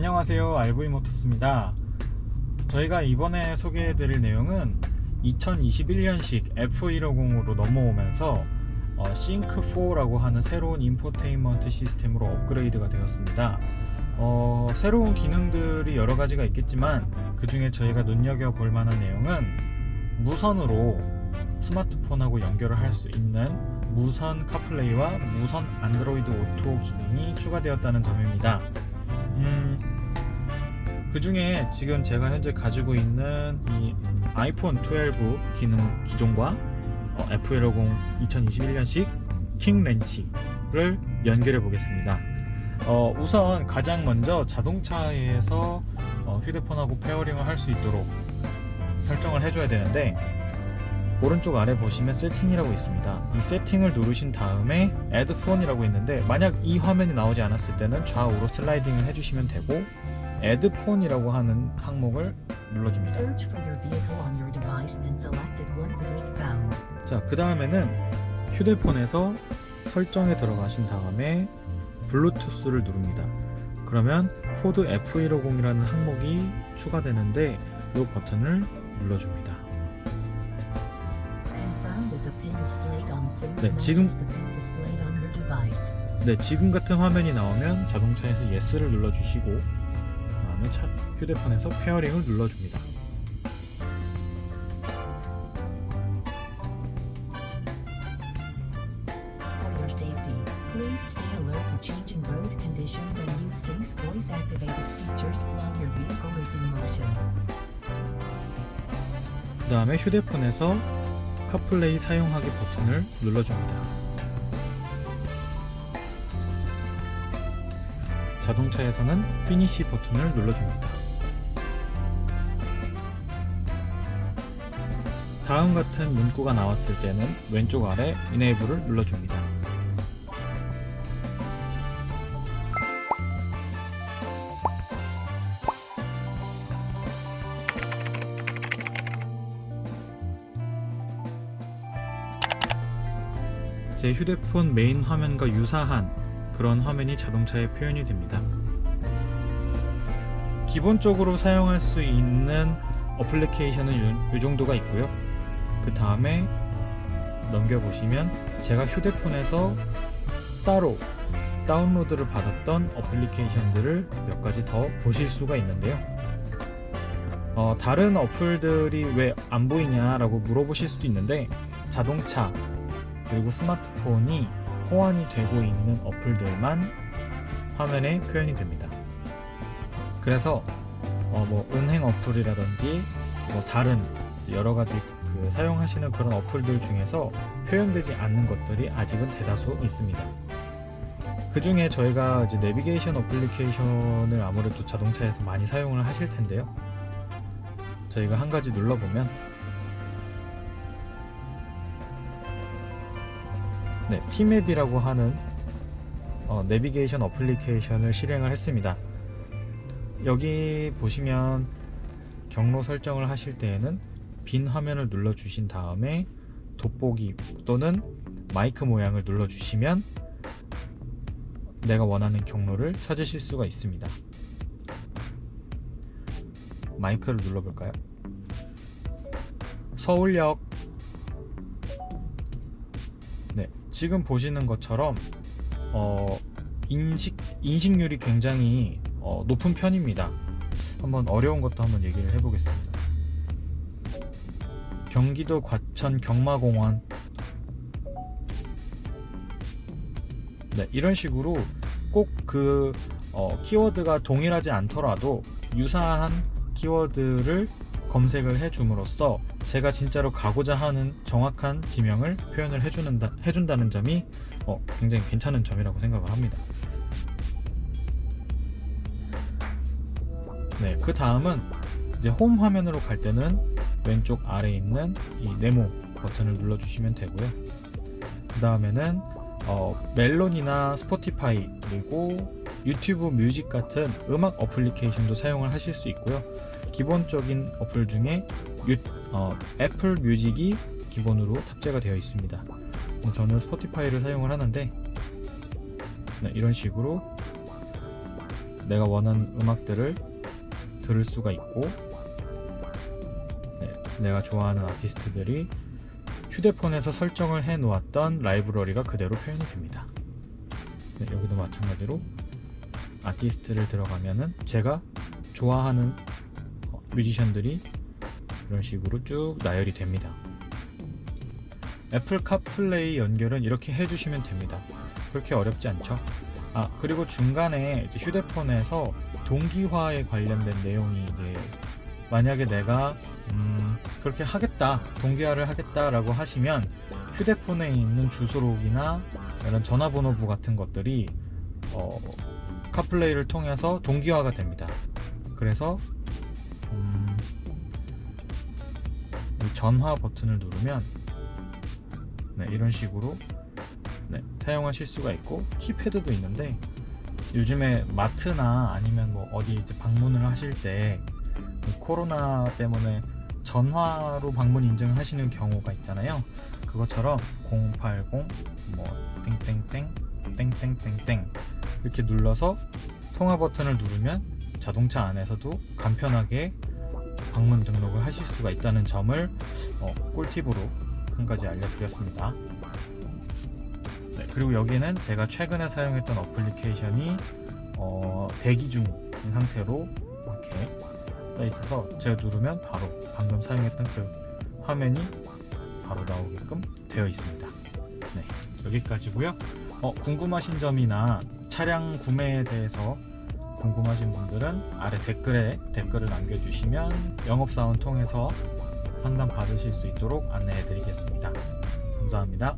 안녕하세요. RV모터스입니다. 저희가 이번에 소개해드릴 내용은 2021년식 F150으로 넘어오면서 어, 싱크4라고 하는 새로운 인포테인먼트 시스템으로 업그레이드가 되었습니다. 어, 새로운 기능들이 여러 가지가 있겠지만 그 중에 저희가 눈여겨볼 만한 내용은 무선으로 스마트폰하고 연결을 할 수 있는 무선 카플레이와 무선 안드로이드 오토 기능이 추가되었다는 점입니다. 음, 그 중에 지금 제가 현재 가지고 있는 이 아이폰 12 기능 기종과 어, F150 2021년식 킹 렌치를 연결해 보겠습니다. 어, 우선 가장 먼저 자동차에서 어, 휴대폰하고 페어링을 할 수 있도록 설정을 해줘야 되는데 오른쪽 아래 보시면 세팅이라고 있습니다. 이 세팅을 누르신 다음에 Add Phone이라고 있는데 만약 이 화면이 나오지 않았을 때는 좌우로 슬라이딩을 해주시면 되고 Add Phone이라고 하는 항목을 눌러줍니다. 자, 그 다음에는 휴대폰에서 설정에 들어가신 다음에 블루투스를 누릅니다. 그러면 포드 F150이라는 항목이 추가되는데 이 버튼을 눌러줍니다. 네, 지금-. 네, 지금 같은 화면이 나오면 자동차에서 Yes를 눌러주시고 그다음에 차, 휴대폰에서 페어링을 눌러줍니다. 그 다음에 휴대폰에서 카플레이 사용하기 버튼을 눌러줍니다. 자동차에서는 피니시 버튼을 눌러줍니다. 다음 같은 문구가 나왔을 때는 왼쪽 아래 Enable을 눌러줍니다. 제 휴대폰 메인 화면과 유사한 그런 화면이 자동차에 표현이 됩니다. 기본적으로 사용할 수 있는 어플리케이션은 요, 요 정도가 있고요. 그 다음에 넘겨보시면 제가 휴대폰에서 따로 다운로드를 받았던 어플리케이션들을 몇 가지 더 보실 수가 있는데요. 어, 다른 어플들이 왜 안 보이냐라고 물어보실 수도 있는데 자동차 그리고 스마트폰이 호환이 되고 있는 어플들만 화면에 표현이 됩니다. 그래서 어, 뭐 은행 어플이라든지 뭐 다른 여러 가지 그 사용하시는 그런 어플들 중에서 표현되지 않는 것들이 아직은 대다수 있습니다. 그 중에 저희가 이제 내비게이션 어플리케이션을 아무래도 자동차에서 많이 사용을 하실 텐데요. 저희가 한 가지 눌러보면 네, 티맵이라고 하는 어, 내비게이션 어플리케이션을 실행을 했습니다. 여기 보시면 경로 설정을 하실 때에는 빈 화면을 눌러 주신 다음에 돋보기 또는 마이크 모양을 눌러 주시면 내가 원하는 경로를 찾으실 수가 있습니다. 마이크를 눌러 볼까요? 서울역 네, 지금 보시는 것처럼 어, 인식 인식률이 굉장히 어, 높은 편입니다. 한번 어려운 것도 한번 얘기를 해보겠습니다. 경기도 과천 경마공원 네, 이런 식으로 꼭그 키워드가 동일하지 않더라도 유사한 키워드를 검색을 해줌으로써 제가 진짜로 가고자 하는 정확한 지명을 표현을 해주는 해준다는 점이 어, 굉장히 괜찮은 점이라고 생각을 합니다. 네, 그 다음은 이제 홈 화면으로 갈 때는 왼쪽 아래에 있는 이 네모 버튼을 눌러주시면 되고요. 그 다음에는 어, 멜론이나 스포티파이 그리고 유튜브 뮤직 같은 음악 어플리케이션도 사용을 하실 수 있고요. 기본적인 어플 중에 유, 어, 애플 뮤직이 기본으로 탑재가 되어 있습니다. 저는 스포티파이를 사용을 하는데 네, 이런 식으로 내가 원하는 음악들을 들을 수가 있고 네, 내가 좋아하는 아티스트들이 휴대폰에서 설정을 해 놓았던 라이브러리가 그대로 표현이 됩니다. 네, 여기도 마찬가지로 아티스트를 들어가면은 제가 좋아하는 어, 뮤지션들이 이런 식으로 쭉 나열이 됩니다. 애플 카플레이 연결은 이렇게 해주시면 됩니다. 그렇게 어렵지 않죠? 아 그리고 중간에 휴대폰에서 동기화에 관련된 내용이 이제 만약에 내가 음, 그렇게 하겠다 동기화를 하겠다라고 하시면 휴대폰에 있는 주소록이나 이런 전화번호부 같은 것들이 어, 카플레이를 통해서 동기화가 됩니다. 그래서 음, 이 전화 버튼을 누르면 네, 이런 식으로 네, 사용하실 수가 있고 키패드도 있는데 요즘에 마트나 아니면 뭐 어디 방문을 하실 때이 코로나 때문에 전화로 방문 인증하시는 경우가 있잖아요. 그것처럼 080 뭐 땡땡땡 땡땡땡땡 이렇게 눌러서 통화 버튼을 누르면 자동차 안에서도 간편하게 방문 등록을 하실 수가 있다는 점을 어, 꿀팁으로 한 가지 알려드렸습니다. 네, 그리고 여기는 제가 최근에 사용했던 어플리케이션이 어, 대기 중인 상태로 이렇게 떠 있어서 제가 누르면 바로 방금 사용했던 그 화면이 바로 나오게끔 되어 있습니다. 네, 여기까지고요. 어, 궁금하신 점이나 차량 구매에 대해서 궁금하신 분들은 아래 댓글에 댓글을 남겨주시면 영업사원 통해서 상담 받으실 수 있도록 안내해 드리겠습니다. 감사합니다.